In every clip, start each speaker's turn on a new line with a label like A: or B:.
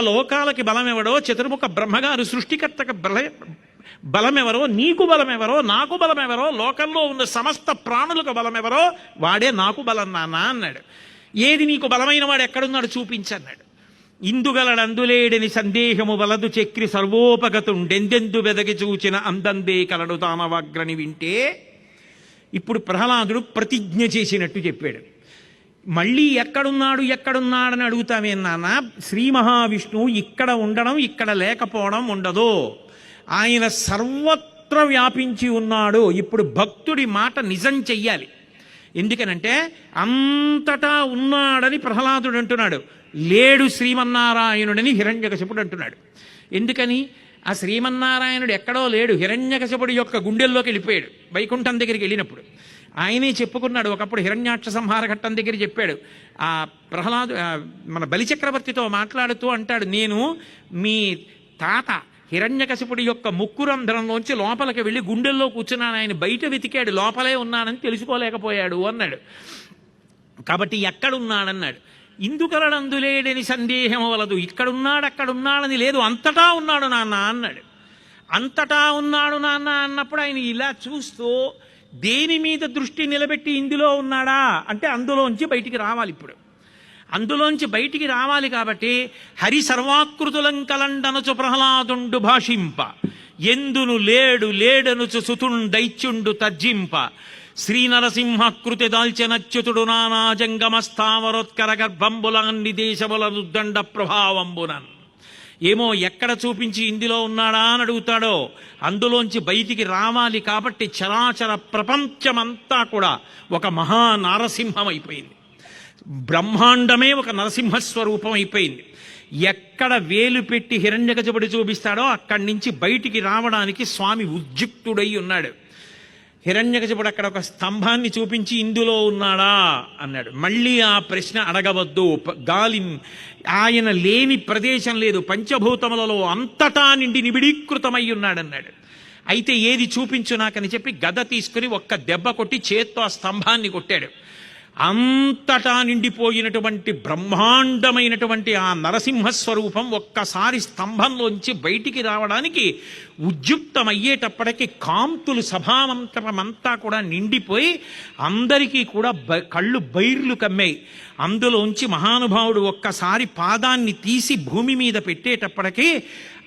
A: లోకాలకి బలమెవడో చతుర్ముఖ బ్రహ్మగారు సృష్టికర్తకు బల బలమెవరో నీకు బలమెవరో నాకు బలమెవరో లోకంలో ఉన్న సమస్త ప్రాణులకు బలమెవరో వాడే నాకు బలం నాన్న అన్నాడు. ఏది నీకు బలమైన వాడు ఎక్కడున్నాడు చూపించన్నాడు ఇందుగలడందులేడని సందేహము వలదు చక్రి సర్వోపగతుండెందెందు వెదకి చూచిన అందందే కలడు తామవాగ్రని వింటే ఇప్పుడు ప్రహ్లాదుడు ప్రతిజ్ఞ చేసినట్టు చెప్పాడు. మళ్ళీ ఎక్కడున్నాడు ఎక్కడున్నాడని అడుగుతామే నాన్న? శ్రీ మహావిష్ణువు ఇక్కడ ఉండడం ఇక్కడ లేకపోవడం ఉండదు. ఆయన సర్వత్ర వ్యాపించి ఉన్నాడు. ఇప్పుడు భక్తుడి మాట నిజం చెయ్యాలి. ఎందుకనంటే అంతటా ఉన్నాడని ప్రహ్లాదుడు అంటున్నాడు. లేడు శ్రీమన్నారాయణుడని హిరణ్యకశపుడు అంటున్నాడు. ఎందుకని? ఆ శ్రీమన్నారాయణుడు ఎక్కడో లేడు. హిరణ్యకశపుడి యొక్క గుండెల్లోకి వెళ్ళిపోయాడు. వైకుంఠం దగ్గరికి వెళ్ళినప్పుడు. ఆయనే చెప్పుకున్నాడు. ఒకప్పుడు హిరణ్యాక్ష సంహార ఘట్టం దగ్గర చెప్పాడు. ఆ ప్రహ్లాదు మన బలిచక్రవర్తితో మాట్లాడుతూ అంటాడు నేను మీ తాత హిరణ్యకశిపుడి యొక్క ముక్కు రంధ్రంలోంచి లోపలికి వెళ్ళి గుండెల్లో కూర్చున్నాను. ఆయన బయట వెతికాడు. లోపలే ఉన్నానని తెలుసుకోలేకపోయాడు అన్నాడు. కాబట్టి ఎక్కడున్నాడన్నాడు. ఇందుకలడందులేడని సందేహం వలదు. ఇక్కడున్నాడు అక్కడున్నాడని లేదు. అంతటా ఉన్నాడు నాన్న అన్నాడు. అంతటా ఉన్నాడు నాన్న అన్నప్పుడు ఆయన ఇలా చూస్తూ దేని మీద దృష్టి నిలబెట్టి ఇందులో ఉన్నాడా? అంటే అందులోంచి బయటికి రావాలి ఇప్పుడు. అందులోంచి బయటికి రావాలి కాబట్టి హరి సర్వాకృతులం కలండనచు ప్రహ్లాదుండు భాషింప. ఎందును లేడు లేడనుచు సుతుండైత్యుండు తర్జింప. శ్రీ నరసింహకృతి దాల్చెనచ్యుతుడు నానా జంగమస్థావరోత్కర గర్భంబులాన్ని దేశముల దండ ప్రభావంబునన్ ఏమో ఎక్కడ చూపించి ఇందులో ఉన్నాడా అని అడుగుతాడో అందులోంచి బయటికి రావాలి కాబట్టి చరాచర ప్రపంచమంతా కూడా ఒక మహా నారసింహం అయిపోయింది బ్రహ్మాండమే ఒక నరసింహస్వరూపం అయిపోయింది ఎక్కడ వేలు పెట్టి హిరణ్యకచబడి చూపిస్తాడో అక్కడి నుంచి బయటికి రావడానికి స్వామి ఉద్యుక్తుడై ఉన్నాడు. హిరణ్యకశపుడు అక్కడ ఒక స్తంభాన్ని చూపించి ఇందులో ఉన్నాడా? అన్నాడు. మళ్ళీ ఆ ప్రశ్న అడగవద్దు. ప- గాలి ఆయన లేని ప్రదేశం లేదు. పంచభూతములలో అంతటా నిండి నిబిడీకృతమై ఉన్నాడన్నాడు. అయితే ఏది చూపించు నాకని చెప్పి గద తీసుకుని ఒక్క దెబ్బ కొట్టి చేత్తో ఆ స్తంభాన్ని కొట్టాడు. అంతటా నిండిపోయినటువంటి బ్రహ్మాండమైనటువంటి ఆ నరసింహ స్వరూపం ఒక్కసారి స్తంభంలోంచి బయటికి రావడానికి ఉద్యుక్తమయ్యేటప్పటికి కాంతులు సభామంతరమంతా కూడా నిండిపోయి అందరికీ కూడా బ- కళ్ళు బైర్లు కమ్మాయి. అందులోంచి మహానుభావుడు ఒక్కసారి పాదాన్ని తీసి భూమి మీద పెట్టేటప్పటికీ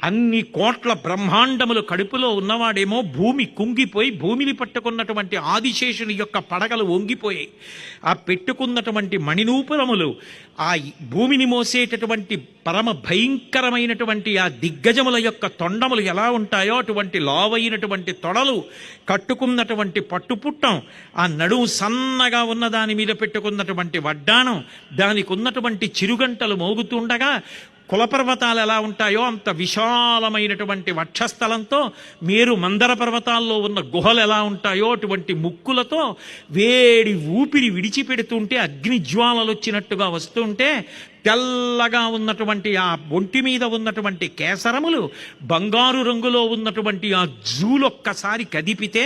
A: అన్ని కోట్ల బ్రహ్మాండములు కడుపులో ఉన్నవాడేమో భూమి కుంగిపోయి భూమిని పట్టుకున్నటువంటి ఆదిశేషుని యొక్క పడగలు వంగిపోయాయి. ఆ పెట్టుకున్నటువంటి మణినూపురములు ఆ భూమిని మోసేటటువంటి పరమ భయంకరమైనటువంటి ఆ దిగ్గజముల యొక్క తొండములు ఎలా ఉంటాయో అటువంటి లావైనటువంటి తొడలు కట్టుకున్నటువంటి పట్టుపుట్టం ఆ నడుము సన్నగా ఉన్న దాని మీద పెట్టుకున్నటువంటి వడ్డాణం దానికి ఉన్నటువంటి చిరుగంటలు మోగుతుండగా కులపర్వతాలు ఎలా ఉంటాయో అంత విశాలమైనటువంటి వక్షస్థలంతో మీరు మందర పర్వతాల్లో ఉన్న గుహలు ఎలా ఉంటాయో అటువంటి ముక్కులతో వేడి ఊపిరి విడిచిపెడుతుంటే అగ్ని జ్వాలలు వచ్చినట్టుగా వస్తుంటే తెల్లగా ఉన్నటువంటి ఆ ఒంటి మీద ఉన్నటువంటి కేసరములు బంగారు రంగులో ఉన్నటువంటి ఆ జూలొక్కసారి కదిపితే